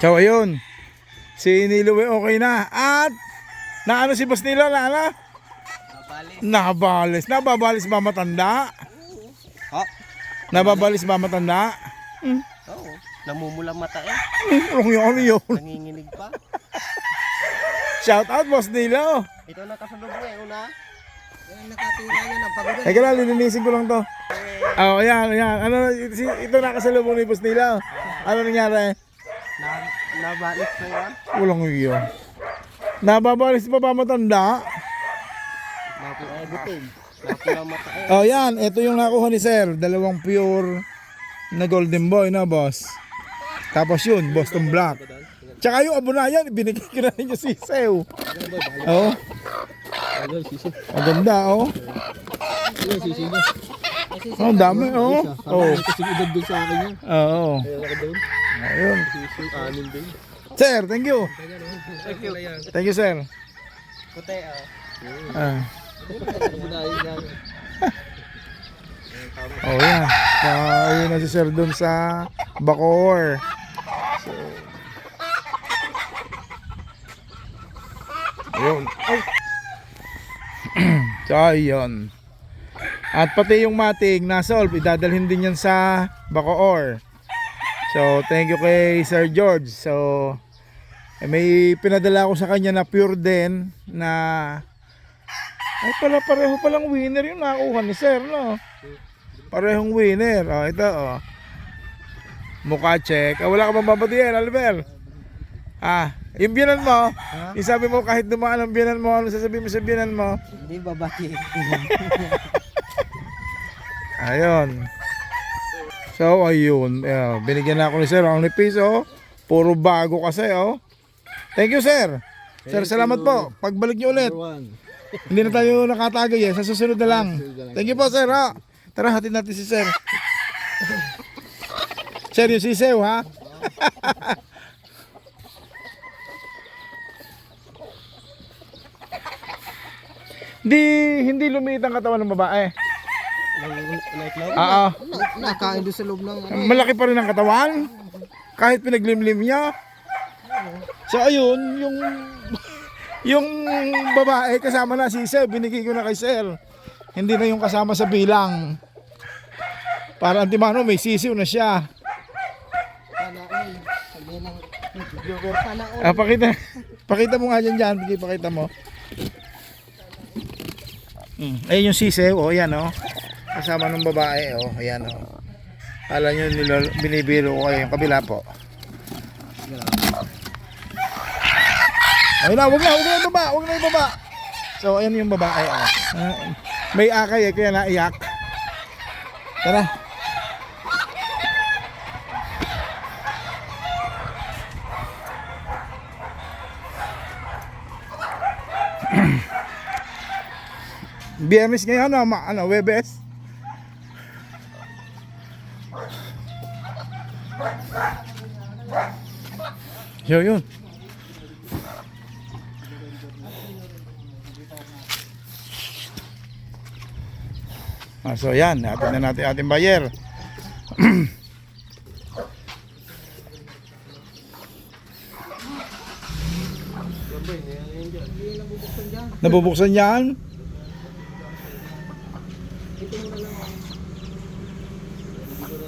So ayun. Si Nilo eh, okay na. At naano si Boss Nilo na ano? Nabalis. Nababalis. Nababalis ba matanda? Ha? Nababalis ba matanda? Oo. Namumula mata eh. Ano yun? Yun? Nanginginig pa. Shout out Boss Nilo. Ito nakasunod na eh. Una. Yung nakatira niya ng pagoda. Teka lang, lilinisin ko lang to. Oh, ayan, ayan. Ano, si, ito nakasalubong ni Boss Nilo. Ano nangyari? Na, nabalis na yan. Walang yun. Nababalis pa ba matanda? Mata. Oh, yan. Ito yung nakuha ni Sir. Dalawang pure na golden boy na, boss. Tapos yun, Boston Black. Tsaka yung abunayan, binigay ko na ninyo si Sew. Oh. Ang ganda, oh. Oh, ang dami, oh. Oh. Kasi edad doon sa akin yun. Oo. Ako doon. Ayun. Sisi. Anin din. Sir, thank you. Thank you. Thank you, sir. Puti ah. Ah. Yan. Oh, yan. So, ayun na si sir dun sa Bacoor. So, ayun. Ay. so, ayun. At pati yung mating na-solve, idadalhin din yan sa Bacoor. So, thank you kay Sir George. So, eh, may pinadala ko sa kanya na pure din na ay pala pareho palang winner yung nakuha ni Sir, no? Parehong winner. Oh, ito, oh. Mukha check. Ah, wala ka bang babatiyan, Albert? Ah, yung biyanan mo, yung sabi mo kahit dumaan ang biyanan mo, ano sasabihin mo sa biyanan mo? Hindi babati. Ayun. So, ayun. Ayan, binigyan na ako ni Sir. Ang nipis, oh. Puro bago kasi, oh. Thank you, Sir. Sir, salamat po. Pagbalik niyo ulit. Hindi na tayo nakatagay eh. Sa susunod na lang. Thank you po, Sir, ha. Tara, hatid natin si Sir. Sir, yung sisew, ha? Di, hindi lumiit ang katawan ng babae. Lang. Oo. Nakain doon sa loob ng ano. Malaki pa rin ang katawan. Kahit pinaglimlim niya. So ayun, yung yung babae kasama na si Sir, binigay ko na kay Sir. Hindi na yung kasama sa bilang. Para antimano may sisiw na siya. Sana all. Sabi ng viewer. Sana all. Ah, pakita, pakita mo nga dyan dyan. Pakita mo. Mm. Ayun yung sisiw, oh, yan oh. Kasama ng babae, oh, ayan oh. Kala nyo nilol, binibiro ko kayo yung kabila po. Ayun na, wag na, wag na yung baba, wag na yung baba. So, ayan yung babae, oh. Ah, may akay eh, kaya naiyak. Tara. Biyernes ngayon, ano, ano, Webes? Yo, yun. Ah, so yan, natin na natin ating buyer. Nabubuksan yan?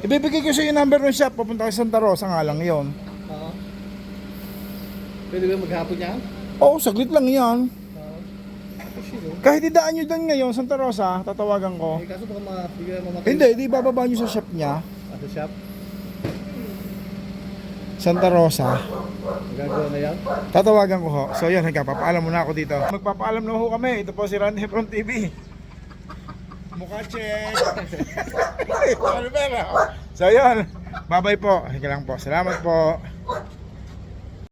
Ibibigay ko sa yung number ng shop, papunta kay Santa Rosa nga lang yon. Oo. Pwede ba maghapon niya? Oo, saglit lang yan. Kahit idaan nyo doon ngayon, Santa Rosa, tatawagan ko. Eh, kaso baka mabigyan mo Hindi, di bababa nyo sa shop niya. Sa shop? Santa Rosa. Magagawa na yan? Tatawagan ko ho. So yun, nagpapaalam muna ako dito. Magpapaalam na ho kami. Ito po si Randy from TV. Mukha check. Ano? So yun, bye bye po. Sige lang po. Salamat po.